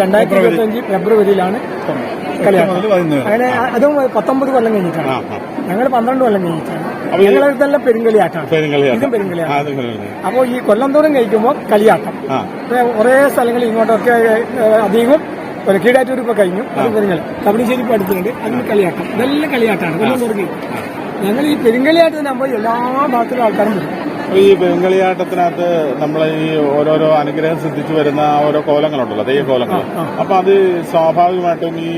രണ്ടായിരത്തി ഇരുപത്തി അഞ്ച് ഫെബ്രുവരിയിലാണ് അങ്ങനെ അതും പത്തൊമ്പത് കൊല്ലം കഴിഞ്ഞിട്ടാണ്. ഞങ്ങൾ പന്ത്രണ്ട് കൊല്ലം കഴിഞ്ഞിട്ടാണ്. ഞങ്ങളുടെ ഞങ്ങളിതെല്ലാം പെരുങ്കളിയാട്ടാണ് പെരുങ്കളിയാട്ടം. ഇതും പെരുങ്കളിയാട്ടം. ആ, അപ്പോൾ ഈ കൊല്ലം തോറും കഴിക്കുമ്പോൾ കളിയാട്ടം. കുറെ സ്ഥലങ്ങളിൽ ഇങ്ങോട്ടൊക്കെ അധികം ഒരു കീഴാറ്റൂർ ഇപ്പൊ കഴിഞ്ഞു. അത് പെരുങ്കളി. കബഡിശ്ശേരി ഇപ്പൊ അടുത്തുണ്ട് അതിന് കളിയാട്ടം. ഇതെല്ലാം കളിയാട്ടാണ് കൊല്ലം തോറും ഞങ്ങൾ ഈ പെരുങ്കളിയാട്ടത്തിനാകുമ്പോൾ എല്ലാ ഭാഗത്തുള്ള ആൾക്കാരും വരും. ഈ വെങ്കളിയാട്ടത്തിനകത്ത് നമ്മൾ ഈ ഓരോരോ അനുഗ്രഹം സിദ്ധിച്ചു വരുന്ന ഓരോ കോലങ്ങളുണ്ടല്ലോ തെയ്യ കോലങ്ങൾ. ആ. അപ്പൊ അത് സ്വാഭാവികമായിട്ടും ഈ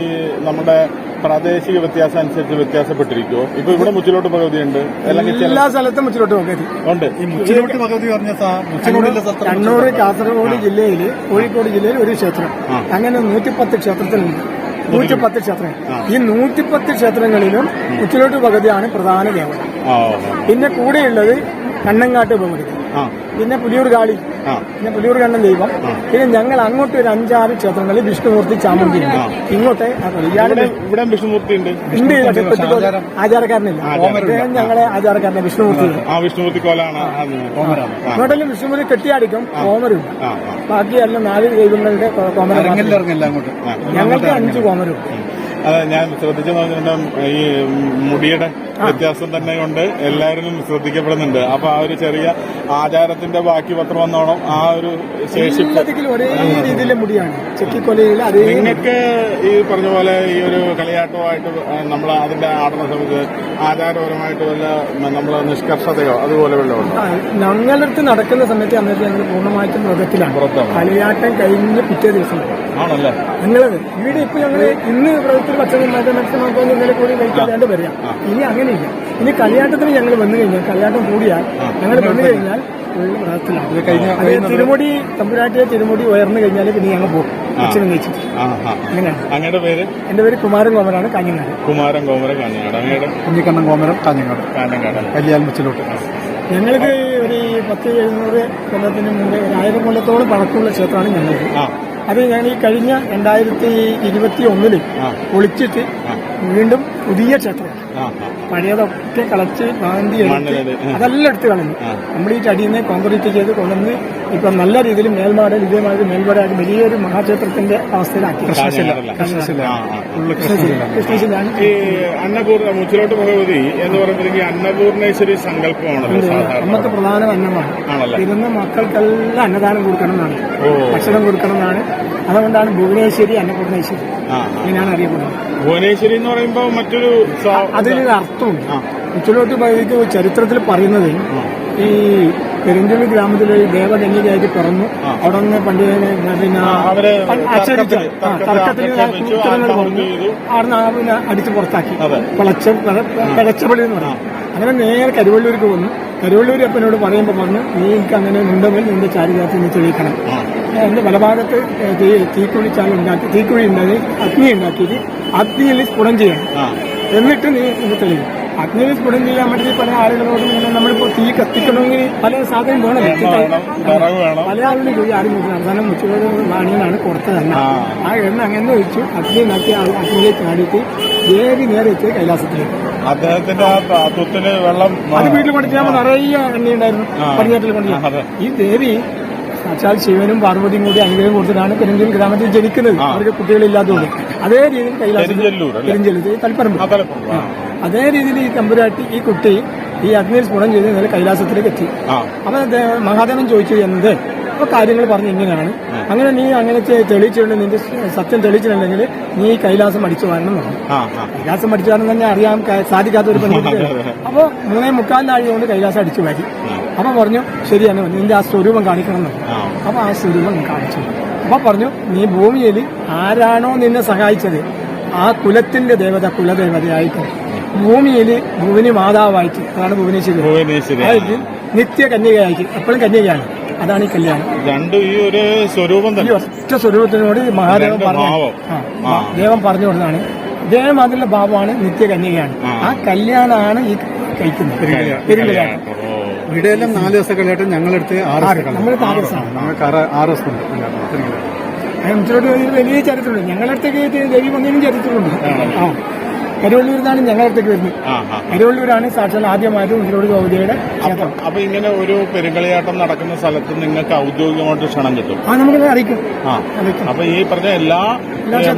നമ്മുടെ പ്രാദേശിക വ്യത്യാസം അനുസരിച്ച് വ്യത്യാസപ്പെട്ടിരിക്കുമോ ഇപ്പൊ ഇവിടെ മുച്ചിലോട്ട് പകുതിയുണ്ട് അല്ലെങ്കിൽ എല്ലാ സ്ഥലത്തും മുച്ചിലോട്ട് പകുതി ഉണ്ട്. ഈ മുച്ചിലോട്ട് പകുതി പറഞ്ഞ കണ്ണൂർ കാസർഗോഡ് ജില്ലയിൽ കോഴിക്കോട് ജില്ലയിൽ ഒരു ക്ഷേത്രം. അങ്ങനെ നൂറ്റിപ്പത്ത് ക്ഷേത്രത്തിലുണ്ട്. നൂറ്റിപ്പത്ത്. ക്ഷേത്രങ്ങൾ. ഈ നൂറ്റിപ്പത്ത് ക്ഷേത്രങ്ങളിലും മുച്ചിലോട്ട് ഭഗതിയാണ് പ്രധാന ദേവത. ഓ. പിന്നെ കൂടെയുള്ളത് കണ്ണങ്ങാട്ട് ബഹുമതി ആ. പിന്നെ പുലിയൂർ കാളി. ആ. പിന്നെ പുലിയൂർ കണ്ണൻ ദൈവം. പിന്നെ ഞങ്ങൾ അങ്ങോട്ട് ഒരു അഞ്ചാറ് ക്ഷേത്രങ്ങളിൽ വിഷ്ണുമൂർത്തി ചാമുണ്ടി ഇങ്ങോട്ടെ ഇവിടെ വിഷ്ണുമൂർത്തി ഉണ്ട്. ആചാരക്കാരനില്ല. അദ്ദേഹം ഞങ്ങളെ ആചാരക്കാരനെ വിഷ്ണുമൂർത്തി. ആ വിഷ്ണുമൂർത്തി ഇങ്ങോട്ടെല്ലാം വിഷ്ണുമൂർത്തി കെട്ടിയാടിക്കും കോമരും. ആ, ആ. ബാക്കി എല്ലാം നാല് ദൈവങ്ങളുടെ കോമരം ഞങ്ങൾക്ക് അഞ്ച് കോമരും. അത് ഞാൻ ശ്രദ്ധിച്ചെന്ന് പറഞ്ഞിട്ടുണ്ടെങ്കിൽ ഈ മുടിയുടെ വ്യത്യാസം തന്നെ കൊണ്ട് എല്ലാവരും ശ്രദ്ധിക്കപ്പെടുന്നുണ്ട്. അപ്പൊ ആ ഒരു ചെറിയ ആചാരത്തിന്റെ ബാക്കി പത്രം വന്നോണം. ആ ഒരു ശേഷി ഒരേ രീതിയിലെ മുടിയാണ്. ചെക്കിക്കൊലയിൽ നിങ്ങൾക്ക് ഈ പറഞ്ഞ പോലെ ഈ ഒരു കളിയാട്ടമായിട്ട് നമ്മൾ അതിന്റെ ആടുന്ന സമയത്ത് ആചാരപരമായിട്ട് വല്ല നമ്മൾ നിഷ്കർഷതയോ അതുപോലെ വല്ല ഉണ്ടോ? ഞങ്ങളുടെ അടുത്ത് നടക്കുന്ന സമയത്ത് അന്നേരം ഞങ്ങൾ പൂർണമായിട്ടും മൃഗത്തിലാണ് കളിയാട്ടം കഴിഞ്ഞ് പിറ്റേ ദിവസം. ആണല്ലേ? ഞങ്ങളത്. ഇവിടെ ഇപ്പൊ ഞങ്ങൾ ഇന്ന് വ്രതത്തിൽ ഭക്ഷണം മറ്റേ ഭക്ഷണം ഇന്നലെ കൂടി കഴിക്കാണ്ട് വരിക. ഇനി അങ്ങനെയില്ല. ഇനി കളിയാട്ടത്തിന് ഞങ്ങൾ വന്നു കഴിഞ്ഞാൽ കളിയാട്ടം കൂടിയാൽ ഞങ്ങൾ വന്നു കഴിഞ്ഞാൽ തിരുമുടി തമ്പുരാട്ടിയെ തിരുമുടി ഉയർന്നു കഴിഞ്ഞാൽ പിന്നെ ഞങ്ങൾ പോകും. കഴിച്ചിട്ട് ആ അങ്ങനെയാണ്. അങ്ങയുടെ പേര്? എന്റെ പേര് കുമാരൻ കോമരാണ് കാഞ്ഞങ്ങാട്. കുമാരൻ കോമര കാഞ്ഞങ്ങാട്. അങ്ങയുടെ? കുഞ്ഞിക്കണ്ണൻ കോമരം കാഞ്ഞങ്ങാട്. കാഞ്ഞങ്ങാട്. കല്യാൺ മുച്ചിലോട്ട്. ഞങ്ങൾക്ക് ഒരു പത്ത് എഴുന്നൂറ് കൊല്ലത്തിന് മുമ്പ് ഒരു ആയിരം കൊല്ലത്തോളം പഴക്കമുള്ള ക്ഷേത്രമാണ് ഞങ്ങൾക്ക്. അത് ഞാൻ ഈ കഴിഞ്ഞ രണ്ടായിരത്തി ഇരുപത്തി ഒന്നിൽ ആ. വീണ്ടും പുതിയ ക്ഷേത്രം പഴയതൊക്കെ കളച്ച് മാന്തി എടുത്ത് അതെല്ലാം എടുത്ത് കളഞ്ഞു. നമ്മൾ ഈ ചടിയിൽ നിന്ന് കോൺക്രീറ്റ് ചെയ്ത് കൊണ്ടുവന്ന് ഇപ്പൊ നല്ല രീതിയിൽ മേൽമാട് വിജയമാട് മേൽമാടാക്കി വലിയൊരു മഹാക്ഷേത്രത്തിന്റെ അവസ്ഥയിലാക്കി. അന്നപൂർണ മുച്ചിലോട്ട് ഭഗവതി എന്ന് പറയുമ്പോഴേക്ക് അന്നപൂർണേശ്വരി സങ്കല്പമാണല്ലോ പ്രധാന അന്നമാണ്. ഇരുന്ന മക്കൾക്കെല്ലാം അന്നദാനം കൊടുക്കണം എന്നാണ്. ഭക്ഷണം കൊടുക്കണം എന്നാണ്. അതുകൊണ്ടാണ് ഭുവനേശ്വരി അന്നപൂർണേശ്വരി അങ്ങനെയാണ് അറിയപ്പെടുന്നത്. ഭുവനേശ്വരി എന്ന് പറയുമ്പോൾ മറ്റൊരു അതിനൊരു അർത്ഥം. ഉച്ചലോട്ട് ഭഗവതിക്ക് ചരിത്രത്തിൽ പറയുന്നത് ഈ പെരുഞ്ചുള്ളി ഗ്രാമത്തിലെ ദേവകന്യകയായിട്ട് പിറന്നു. അവിടെ നിന്ന് പണ്ഡിതനെ പിന്നെ അച്ചടിച്ച് തർക്കത്തിൽ- പറഞ്ഞു. അവിടെ നിന്ന് പിന്നെ അടിച്ച് പുറത്താക്കി. പിളച്ച പിളച്ചപള്ളി എന്ന് പറഞ്ഞു അങ്ങനെ നേരെ കരുവള്ളൂർക്ക് വന്നു. കരുവള്ളൂർ അപ്പനോട് പറയുമ്പോൾ പറഞ്ഞു നീ എനിക്ക് അങ്ങനെ ഉണ്ടെങ്കിൽ നിന്റെ ചാരിതാർത്ഥ്യം നീ തെളിയിക്കണം. ആ. എന്റെ വലഭാഗത്ത് തീ തീക്കുഴിച്ചാൽ ഉണ്ടാക്കി തീക്കുഴി ഉണ്ടാക്കി അഗ്നി ഉണ്ടാക്കിയിട്ട് അഗ്നിയിൽ സ്ഫുടം ചെയ്യണം എന്നിട്ട് നീ ഇത് തെളിയും. അഗ്നിയിൽ സ്ഫുടം ചെയ്യാൻ വേണ്ടി പല ആളുകളോടും ഇങ്ങനെ നമ്മളിപ്പോ തീ കത്തിക്കണമെങ്കിൽ പല സാധനം വേണം. പല ആളുകളും പോയി ആരും നോക്കി അവസാനം ഉച്ചയോട് വാണിയാണ് കൊടുത്തതല്ല. ആ. ആ എണ്ണ അങ്ങനെ ഒഴിച്ചു അഗ്നി നക്കി അഗ്നിയിലേക്ക് ചാടിയിട്ട് ദേവി നേരെ എത്തി കൈലാസത്തിലേക്ക്. അദ്ദേഹത്തിന്റെ ആ വെള്ളം അത് വീട്ടിൽ കൊണ്ടിട്ട് നിറയെ എണ്ണയുണ്ടായിരുന്നു. ആ. പടിഞ്ഞാട്ടിൽ പഠിക്കാം ഈ ദേവി സാക്ഷാൽ ശിവനും പാർവതിയും കൂടി അനുഗ്രഹം കൊടുത്തിട്ടാണ് പെരുഞ്ചൽ ഗ്രാമത്തിൽ ജനിക്കുന്നത്. അവർക്ക് കുട്ടികളില്ലാത്തതുകൊണ്ട്. അതേ രീതിയിൽ കൈലാസത്തിൽ തലപ്പറമ്പ്. അതേ രീതിയിൽ ഈ തമ്പുരാട്ടി ഈ കുട്ടി ഈ അഗ്നിയിൽ സ്ഫുടം ചെയ്ത് ഇന്നലെ കൈലാസത്തിലേക്ക് എത്തി. അപ്പൊ മഹാദേവൻ ചോദിച്ചു എന്ത് അപ്പൊ കാര്യങ്ങൾ പറഞ്ഞു ഇങ്ങനെയാണ്. അങ്ങനെ നീ അങ്ങനെ തെളിയിച്ചിട്ടുണ്ട് നിന്റെ സത്യം തെളിയിച്ചിട്ടുണ്ടെങ്കിൽ നീ ഈ കൈലാസം അടിച്ചു വരണം കൈലാസം അടിച്ചു വരണം തന്നെ അറിയാൻ സാധിക്കാത്ത ഒരു പെൺകുട്ടി അപ്പോ മൂന്നേ മുക്കാലിനായതുകൊണ്ട് കൈലാസം അടിച്ചു വാരി. അപ്പൊ പറഞ്ഞു ശരിയാണ് നിന്റെ ആ സ്വരൂപം കാണിക്കണം എന്ന്. ആ. അപ്പൊ ആ സ്വരൂപം കാണിച്ചു. അപ്പൊ പറഞ്ഞു നീ ഭൂമിയിൽ ആരാണോ നിന്നെ സഹായിച്ചത് ആ കുലത്തിന്റെ ദേവത കുലദേവതയായിട്ട്. ഭൂമിയിൽ ഭുവനി മാതാവായിട്ട്. അതാണ് ഭുവനേശ്വരി. നിത്യ കന്യകയായിട്ട് എപ്പോഴും കന്യകയാണ്. അതാണ് ഈ കല്യാണം. രണ്ടും ഈ ഒരു സ്വരൂപം തന്നെ. ഒറ്റ സ്വരൂപത്തിനോട് മഹാദേവൻ പറഞ്ഞു ദേവൻ പറഞ്ഞു കൊടുത്താണ് ഇതേമാതിരിയുള്ള ഭാവമാണ് നിത്യ കന്യകയാണ് ആ. കല്യാണമാണ് ഈ കഴിക്കുന്നത്. പെരുങ്കല്യാണം. ഓ. ഇവിടെയെല്ലാം നാല് ദിവസം കളിയായിട്ട് ഞങ്ങളെടുത്ത് ആറ് ദിവസം നമ്മൾ ആറ് ദിവസം ഞങ്ങൾക്ക് ആറ് ആറ് ദിവസം ഉണ്ട് കളിയാട്ടം. വലിയ ചരിത്രമുണ്ട്. ഞങ്ങളുടെ അടുത്തേക്ക് ദേവി വന്നതിനും ചരിത്രമുണ്ട്. ആ. കരുവള്ളൂരിൽ നിന്നാണ് ഞങ്ങളുടെ അടുത്തേക്ക് വരുന്നത്. കരുവള്ളൂരാണ് സാക്ഷാൽ ആദ്യമായിട്ട് മുച്ചിലോട് ഗൗതിയുടെ അപ്പൊ ഇങ്ങനെ ഒരു പെരുങ്കളിയാട്ടം നടക്കുന്ന സ്ഥലത്ത് നിങ്ങൾക്ക് ഔദ്യോഗികമായിട്ട് ക്ഷണം കിട്ടും. ആ നമുക്ക് അറിയിക്കും. അപ്പൊ ഈ പറഞ്ഞ എല്ലാ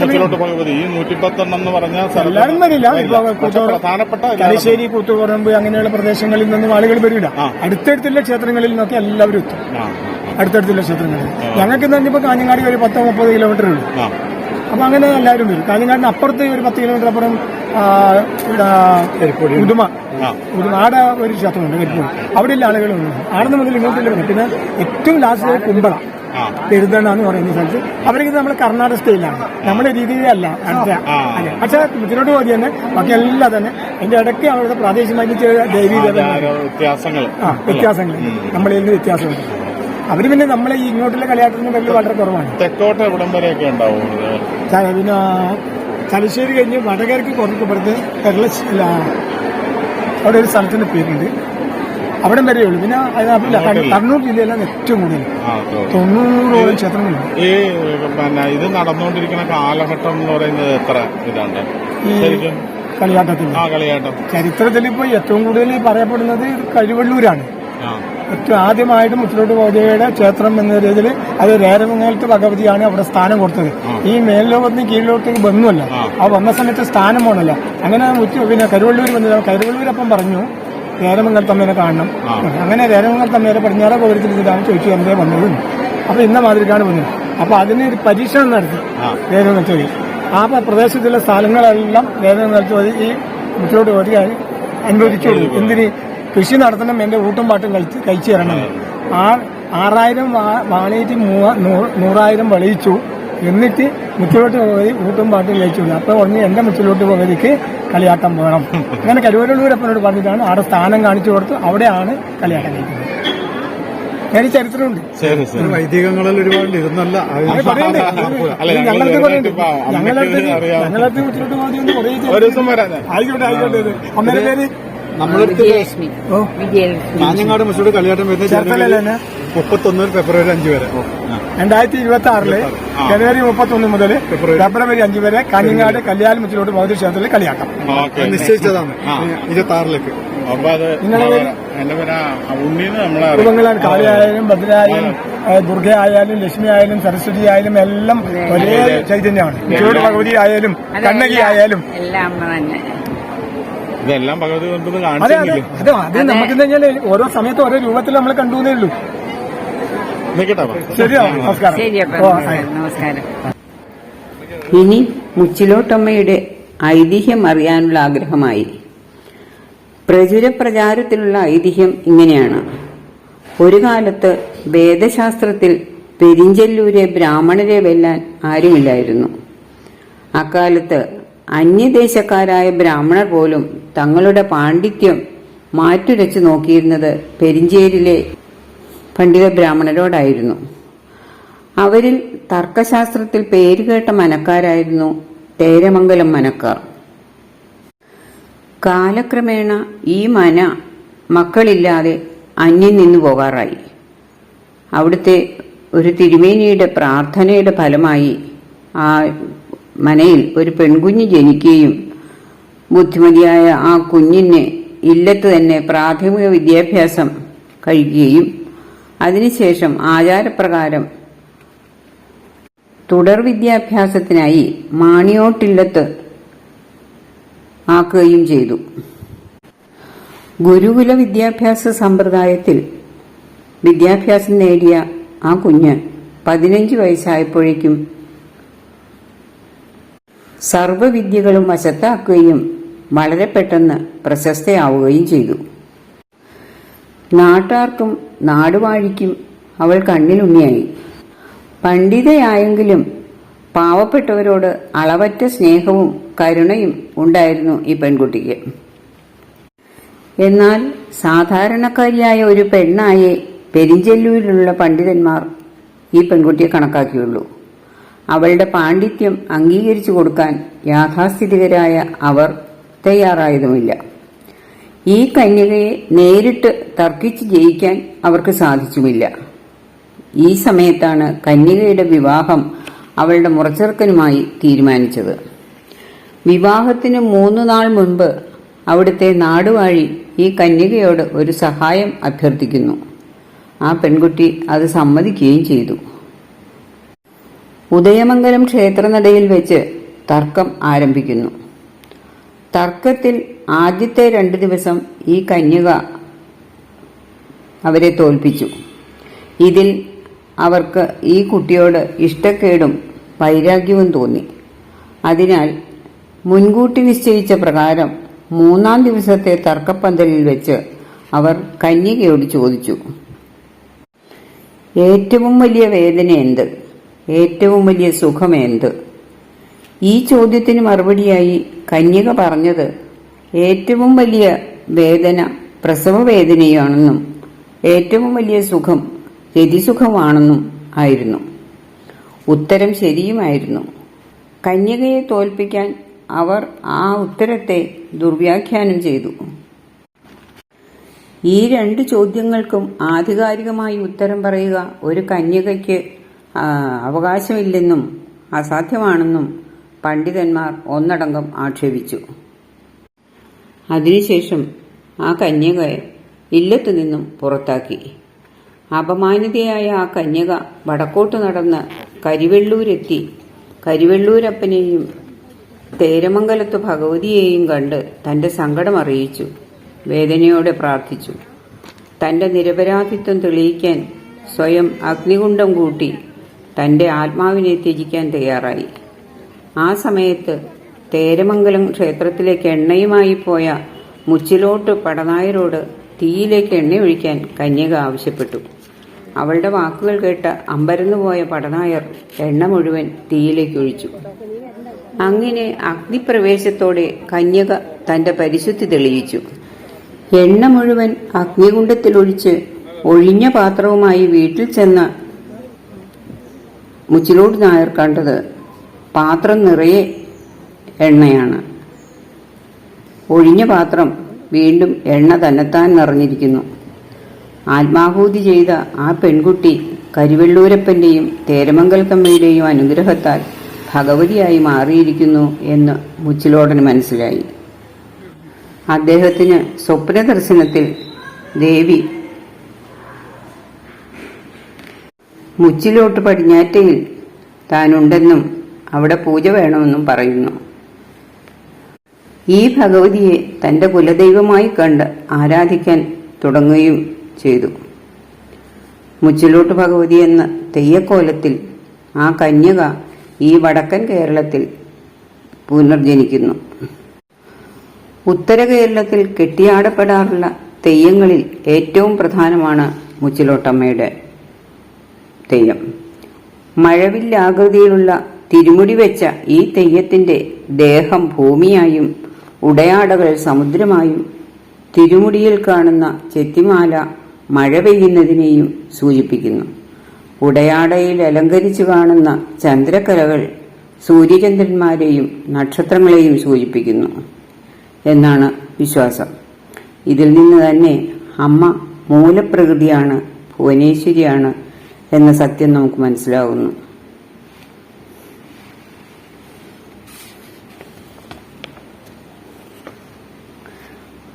മുച്ചിലോട്ട് ഭഗവതി ഈ നൂറ്റിപ്പത്തെണ്ണം എന്ന് പറഞ്ഞ എല്ലാവരും വരില്ല. പ്രധാനപ്പെട്ട തലശ്ശേരി കൂത്തുപറമ്പ് അങ്ങനെയുള്ള പ്രദേശങ്ങളിൽ നിന്നും ആളുകൾ വരില്ല. അടുത്തടുത്തുള്ള ക്ഷേത്രങ്ങളിൽ നിന്നൊക്കെ എല്ലാവരും എത്തും. അടുത്തടുത്തുള്ള ക്ഷേത്രങ്ങളിൽ. ഞങ്ങൾക്ക് ഇന്ന് പറഞ്ഞപ്പോ കാഞ്ഞങ്ങാടി ഒരു പത്തോ മുപ്പത് കിലോമീറ്റർ ഉള്ളൂ. അപ്പൊ അങ്ങനെ എല്ലാവരും വരും. കാഞ്ഞങ്ങാടിന് അപ്പുറത്ത് ഒരു പത്ത് കിലോമീറ്റർ അപ്പുറം ഉദുമ ആടെ ഒരു ക്ഷേത്രമുണ്ട് കരിപ്പൂർ അവിടെയുള്ള ആളുകളുണ്ട്. ആടെ മുതൽ ഇങ്ങോട്ടുള്ള പിന്നെ ഏറ്റവും ലാസ്റ്റ് കുമ്പള. പെരുന്തണ്ണ എന്ന് പറയുന്ന സ്ഥലത്ത്. അവർക്ക് നമ്മൾ കർണാടക സ്റ്റൈലാണ് നമ്മുടെ രീതിയിലല്ല. അതെ പക്ഷെ ഇതിനോട് പോയി തന്നെ. ബാക്കി എല്ലാം തന്നെ. അതിന്റെ ഇടയ്ക്ക് അവരുടെ പ്രാദേശികമായിട്ട് ചില ദേവീ വ്യത്യാസങ്ങൾ ആ വ്യത്യാസങ്ങൾ നമ്മളിൽ നിന്ന് വ്യത്യാസമുണ്ട്. അവർ പിന്നെ നമ്മളെ ഈ ഇങ്ങോട്ടുള്ള കളിയാട്ടത്തിന് വലിയ വളരെ കുറവാണ്. തെക്കോട്ട് എവിടം വരെയൊക്കെ ഉണ്ടാവും? പിന്നെ തലശ്ശേരി കഴിഞ്ഞ് വടകരക്ക് കുറച്ച് പുറത്ത് കേരള അവിടെ ഒരു സ്ഥലത്തിന്റെ പേരുണ്ട്. അവിടെ വരെ ഉള്ളൂ. പിന്നെ അതിനകത്തില്ല കണ്ണൂർ ജില്ലയിലാണ് ഏറ്റവും കൂടുതൽ. തൊണ്ണൂറോളം ക്ഷേത്രങ്ങളുണ്ട്. ഈ പിന്നെ ഇത് നടന്നുകൊണ്ടിരിക്കുന്ന കാലഘട്ടം എന്ന് പറയുന്നത് എത്ര ഇതാണ്? ശരിക്കും? കളിയാട്ടത്തിന്റെ ആ കളിയാട്ടം. ചരിത്രത്തിൽ ഇപ്പോൾ ഏറ്റവും കൂടുതൽ പറയപ്പെടുന്നത് കഴിവള്ളൂരാണ്. ഏറ്റവും ആദ്യമായിട്ട് മുത്തലോട്ട് ഭഗവതിയുടെ ക്ഷേത്രം എന്ന രീതിയിൽ അത് രേരമംഗലത്ത് ഭഗവതിയാണ് അവിടെ സ്ഥാനം കൊടുത്തത്. ഈ മേൽലോകത്തിന് കീഴിലോട്ടേക്ക് വന്നുമല്ല ആ. വന്ന സമയത്ത് സ്ഥാനം പോണല്ലോ. അങ്ങനെ പിന്നെ കരുവള്ളൂർ വന്നത്. കരുവള്ളൂരപ്പം പറഞ്ഞു രേരമംഗലത്തമ്മേനെ കാണണം. അങ്ങനെ രേരമംഗലത്തമ്മേനെ പടിഞ്ഞാറ ഇതാണ് ചോദിച്ചു എന്തേ വന്നതും. അപ്പൊ ഇന്ന മാതിരിക്കാണ് വന്നത്. അപ്പൊ അതിന് ഒരു പരീക്ഷണം നടത്തി രേരമംഗലത്ത് ആ പ്രദേശത്തുള്ള സ്ഥലങ്ങളെല്ലാം രേരമംഗലത്ത് പോയി. ഈ മുച്ചിലോട്ട് പോയി. അനുവദിച്ചു എന്തിന്? കൃഷി നടത്തണം എന്റെ ഊട്ടും പാട്ടും കഴിച്ച് കഴിച്ചു തരണം. ആ ആറായിരം വാണിയിട്ട് നൂറായിരം വെളിയിച്ചു. എന്നിട്ട് മുച്ചിലോട്ട് പോയി ഊട്ടും പാട്ടും കഴിച്ചു. അപ്പൊ ഉടനെ എന്റെ മുച്ചിലോട്ട് പോകതിക്ക് കളിയാട്ടം വേണം. അങ്ങനെ കരുവരള്ളൂരപ്പനോട് പറഞ്ഞിട്ടാണ് അവിടെ സ്ഥാനം കാണിച്ചു കൊടുത്ത് അവിടെയാണ് കളിയാട്ടം കഴിക്കുന്നത്. ഞാൻ ചരിത്രമുണ്ട്. വൈദികങ്ങളിൽ ഒരുപാട് ഇരുന്നല്ല ഞങ്ങളടുത്ത് ഞങ്ങളടുത്ത് മുച്ചിലോട്ട് പോകാതെ ഒരു ദിവസം വരാതെ ആയിക്കോട്ടെ ആയിക്കോട്ടെ അമ്മേരെ പേര് നമ്മളെടുത്ത് വിജയലക്ഷ്മി. ഓ. വിജയലക്ഷ്മി. കാഞ്ഞങ്ങാട് മുസ്ലിം കളിയാട്ടം വരുന്ന ചേർത്തലല്ലേ തന്നെ? മുപ്പത്തൊന്ന് ഫെബ്രുവരി അഞ്ച് വരെ. രണ്ടായിരത്തി ഇരുപത്തി ആറിൽ ജനുവരി മുപ്പത്തൊന്ന് മുതൽ ഫെബ്രുവരി. അഞ്ച് വരെ കാഞ്ഞങ്ങാട് കല്യാൺ മുച്ചിലോട്ട് ഭൗതിക ക്ഷേത്രത്തിൽ കളിയാക്കാം. നിശ്ചയിച്ചതാണ്. ഇരുപത്തി ആറിലേക്ക് അപ്പൊ അത് നിങ്ങളുടെ പേര്? എന്റെ പേര് ഉണ്ണീന്ന് നമ്മളെ കുടുംബങ്ങളാണ് കാളിയായാലും ഭദ്രയായാലും ദുർഗ ആയാലും ലക്ഷ്മി ആയാലും സരസ്വതി ആയാലും എല്ലാം ഒരേ ചൈതന്യമാണ്. ഭഗവതി ആയാലും കണ്ണകി ആയാലും. എല്ലാം ഇതെല്ലാം ഭഗവതി കൊണ്ടത് അതെ അതെ. കാണിച്ചില്ലേ അതെ അത്. നമുക്ക് ഓരോ സമയത്ത് ഓരോ രൂപത്തിൽ നമ്മൾ കണ്ടുവന്നേ ഉള്ളൂ നിക്കട്ടെ അപ്പൊ. ശരിയോ? നമസ്കാരം. ശരി അപ്പൊ. ഓ, നമസ്കാരം, നമസ്കാരം. ഇനി മുച്ചിലോട്ടമ്മയുടെ ഐതിഹ്യം അറിയാനുള്ള ആഗ്രഹമായി. പ്രചുര പ്രചാരത്തിലുള്ള ഐതിഹ്യം ഇങ്ങനെയാണ്. ഒരു കാലത്ത് വേദശാസ്ത്രത്തിൽ പെരിഞ്ചല്ലൂരെ ബ്രാഹ്മണരെ വെല്ലാൻ ആരുമില്ലായിരുന്നു. അക്കാലത്ത് അന്യദേശക്കാരായ ബ്രാഹ്മണർ പോലും തങ്ങളുടെ പാണ്ഡിത്യം മാറ്റുരച്ചു നോക്കിയിരുന്നത് പെരിഞ്ചേരിലെ പണ്ഡിത ബ്രാഹ്മണരോടായിരുന്നു. അവരിൽ തർക്കശാസ്ത്രത്തിൽ പേരുകേട്ട മനക്കാരായിരുന്നു തേരമംഗലം മനക്കാർ. കാലക്രമേണ ഈ മന മക്കളില്ലാതെ അന്യം നിന്നു പോകാറായി. അവിടുത്തെ ഒരു തിരുമേനിയുടെ പ്രാർത്ഥനയുടെ ഫലമായി ആ മനയിൽ ഒരു പെൺകുഞ്ഞ് ജനിക്കുകയും ബുദ്ധിമതിയായ ആ കുഞ്ഞിന് ഇല്ലത്ത് തന്നെ പ്രാഥമിക വിദ്യാഭ്യാസം കഴിക്കുകയും അതിനുശേഷം ആചാരപ്രകാരം തുടർ വിദ്യാഭ്യാസത്തിനായി മാണിയോട്ടില്ലത്ത് ആക്കുകയും ചെയ്തു. ഗുരുകുല വിദ്യാഭ്യാസ സമ്പ്രദായത്തിൽ വിദ്യാഭ്യാസം നേടിയ ആ കുഞ്ഞ് പതിനഞ്ച് വയസ്സായപ്പോഴേക്കും സർവവിദ്യകളും വശത്താക്കുകയും വളരെ പെട്ടെന്ന് പ്രശസ്തയാവുകയും ചെയ്തു. നാട്ടാർക്കും നാടുവാഴിക്കും അവൾ കണ്ണിലുണ്ണിയായി. പണ്ഡിതയായെങ്കിലും പാവപ്പെട്ടവരോട് അളവറ്റ സ്നേഹവും കരുണയും ഉണ്ടായിരുന്നു ഈ പെൺകുട്ടിക്ക്. എന്നാൽ സാധാരണക്കാരിയായ ഒരു പെണ്ണായെ പെരിഞ്ചെല്ലൂരിലുള്ള പണ്ഡിതന്മാർ ഈ പെൺകുട്ടിയെ കണക്കാക്കിയുള്ളൂ. അവളുടെ പാണ്ഡിത്യം അംഗീകരിച്ചു കൊടുക്കാൻ യാഥാസ്ഥിതികരായ അവർ തയ്യാറായതുമില്ല. ഈ കന്യകയെ നേരിട്ട് തർക്കിച്ച് ജയിക്കാൻ അവർക്ക് സാധിച്ചുമില്ല. ഈ സമയത്താണ് കന്യകയുടെ വിവാഹം അവളുടെ മുറച്ചെറുക്കനുമായി തീരുമാനിച്ചത്. വിവാഹത്തിന് മൂന്ന് നാൾ മുൻപ് അവിടുത്തെ നാടുവാഴി ഈ കന്യകയോട് ഒരു സഹായം അഭ്യർത്ഥിക്കുന്നു. ആ പെൺകുട്ടി അത് സമ്മതിക്കുകയും ചെയ്തു. ഉദയമംഗലം ക്ഷേത്രനടയിൽ വെച്ച് തർക്കം ആരംഭിക്കുന്നു. തർക്കത്തിൽ ആദ്യത്തെ രണ്ട് ദിവസം ഈ കന്യക അവരെ തോൽപ്പിച്ചു. ഇതിൽ അവർക്ക് ഈ കുട്ടിയോട് ഇഷ്ടക്കേടും വൈരാഗ്യവും തോന്നി. അതിനാൽ മുൻകൂട്ടി നിശ്ചയിച്ച പ്രകാരം മൂന്നാം ദിവസത്തെ തർക്കപ്പന്തലിൽ വെച്ച് അവർ കന്യകയോട് ചോദിച്ചു ഏറ്റവും വലിയ വേദന എന്ത്? ഏറ്റവും വലിയ സുഖം എന്ത് ഈ ചോദ്യത്തിന് മറുപടിയായി കന്യക പറഞ്ഞത് ഏറ്റവും വലിയ വേദന പ്രസവ വേദനയാണെന്നും ഏറ്റവും വലിയ സുഖം രതിസുഖമാണെന്നും ആയിരുന്നു. ഉത്തരം ശരിയുമായിരുന്നു. കന്യകയെ തോൽപ്പിക്കാൻ അവർ ആ ഉത്തരത്തെ ദുർവ്യാഖ്യാനം ചെയ്തു. ഈ രണ്ട് ചോദ്യങ്ങൾക്കും ആധികാരികമായി ഉത്തരം പറയുക ഒരു കന്യകയ്ക്ക് അവകാശമില്ലെന്നും അസാധ്യമാണെന്നും പണ്ഡിതന്മാർ ഒന്നടങ്കം ആക്ഷേപിച്ചു. അതിനുശേഷം ആ കന്യകയെ ഇല്ലത്തു നിന്നും പുറത്താക്കി. അപമാനിതയായ ആ കന്യക വടക്കോട്ട് നടന്ന് കരിവെള്ളൂരെത്തി. കരിവെള്ളൂരപ്പനെയും തേരമംഗലത്ത് ഭഗവതിയെയും കണ്ട് തന്റെ സങ്കടം അറിയിച്ചു. വേദനയോടെ പ്രാർത്ഥിച്ചു. തന്റെ നിരപരാധിത്വം തെളിയിക്കാൻ സ്വയം അഗ്നികുണ്ഠം കൂട്ടി തന്റെ ആത്മാവിനെ ത്യജിക്കാൻ തയ്യാറായി. ആ സമയത്ത് തേരമംഗലം ക്ഷേത്രത്തിലേക്ക് എണ്ണയുമായി പോയ മുച്ചിലോട്ട് പടനായരോട് തീയിലേക്ക് എണ്ണയൊഴിക്കാൻ കന്യക ആവശ്യപ്പെട്ടു. അവളുടെ വാക്കുകൾ കേട്ട് അമ്പരന്നുപോയ പടനായർ എണ്ണ മുഴുവൻ തീയിലേക്ക് ഒഴിച്ചു. അങ്ങനെ അഗ്നിപ്രവേശത്തോടെ കന്യക തന്റെ പരിശുദ്ധി തെളിയിച്ചു. എണ്ണ മുഴുവൻ അഗ്നികുണ്ഡത്തിലൊഴിച്ച് ഒഴിഞ്ഞ പാത്രവുമായി വീട്ടിൽ ചെന്ന മുച്ചിലോട് നായർ കണ്ടത് പാത്രം നിറയെ എണ്ണയാണ്. ഒഴിഞ്ഞ പാത്രം വീണ്ടും എണ്ണ തന്നെത്താൻ നിറഞ്ഞിരിക്കുന്നു. ആത്മാഹൂതി ചെയ്ത ആ പെൺകുട്ടി കരിവെള്ളൂരപ്പന്റെയും തേരമംഗലത്തമ്മയുടെയും അനുഗ്രഹത്താൽ ഭഗവതിയായി മാറിയിരിക്കുന്നു എന്ന് മുച്ചിലോടന് മനസ്സിലായി. അദ്ദേഹത്തിന് സ്വപ്ന ദർശനത്തിൽ ദേവി മുച്ചിലോട്ട് പടിഞ്ഞാറ്റയിൽ താനുണ്ടെന്നും അവിടെ പൂജ വേണമെന്നും പറയുന്നു. ഈ ഭഗവതിയെ തന്റെ കുലദൈവമായി കണ്ട് ആരാധിക്കാൻ തുടങ്ങുകയും ചെയ്തു. മുച്ചിലോട്ട് ഭഗവതി എന്ന തെയ്യക്കോലത്തിൽ ആ കന്യക ഈ വടക്കൻ കേരളത്തിൽ പുനർജനിക്കുന്നു. ഉത്തര കേരളത്തിൽ കെട്ടിയാടപ്പെടാറുള്ള തെയ്യങ്ങളിൽ ഏറ്റവും പ്രധാനമാണ് മുച്ചിലോട്ടമ്മയുടെ. തെയ്യം മഴവില്ലാകൃതിയിലുള്ള തിരുമുടി വെച്ച ഈ തെയ്യത്തിന്റെ ദേഹം ഭൂമിയായും ഉടയാടകൾ സമുദ്രമായും തിരുമുടിയിൽ കാണുന്ന ചെത്തിമാല മഴ പെയ്യുന്നതിനെയും സൂചിപ്പിക്കുന്നു. ഉടയാടയിൽ അലങ്കരിച്ചു കാണുന്ന ചന്ദ്രക്കലകൾ സൂര്യചന്ദ്രന്മാരെയും നക്ഷത്രങ്ങളെയും സൂചിപ്പിക്കുന്നു എന്നാണ് വിശ്വാസം. ഇതിൽ നിന്ന് തന്നെ അമ്മ മൂലപ്രകൃതിയാണ് ഭുവനേശ്വരിയാണ് എന്ന സത്യം നമുക്ക് മനസ്സിലാകുന്നു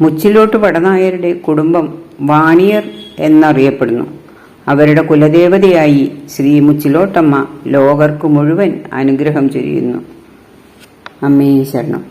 മുച്ചിലോട്ട് പടനായരുടെ കുടുംബം വാണിയർ എന്നറിയപ്പെടുന്നു. അവരുടെ കുലദേവതയായി ശ്രീ മുച്ചിലോട്ടമ്മ ലോകർക്ക് മുഴുവൻ അനുഗ്രഹം ചെയ്യുന്നു അമ്മേ ശരണം.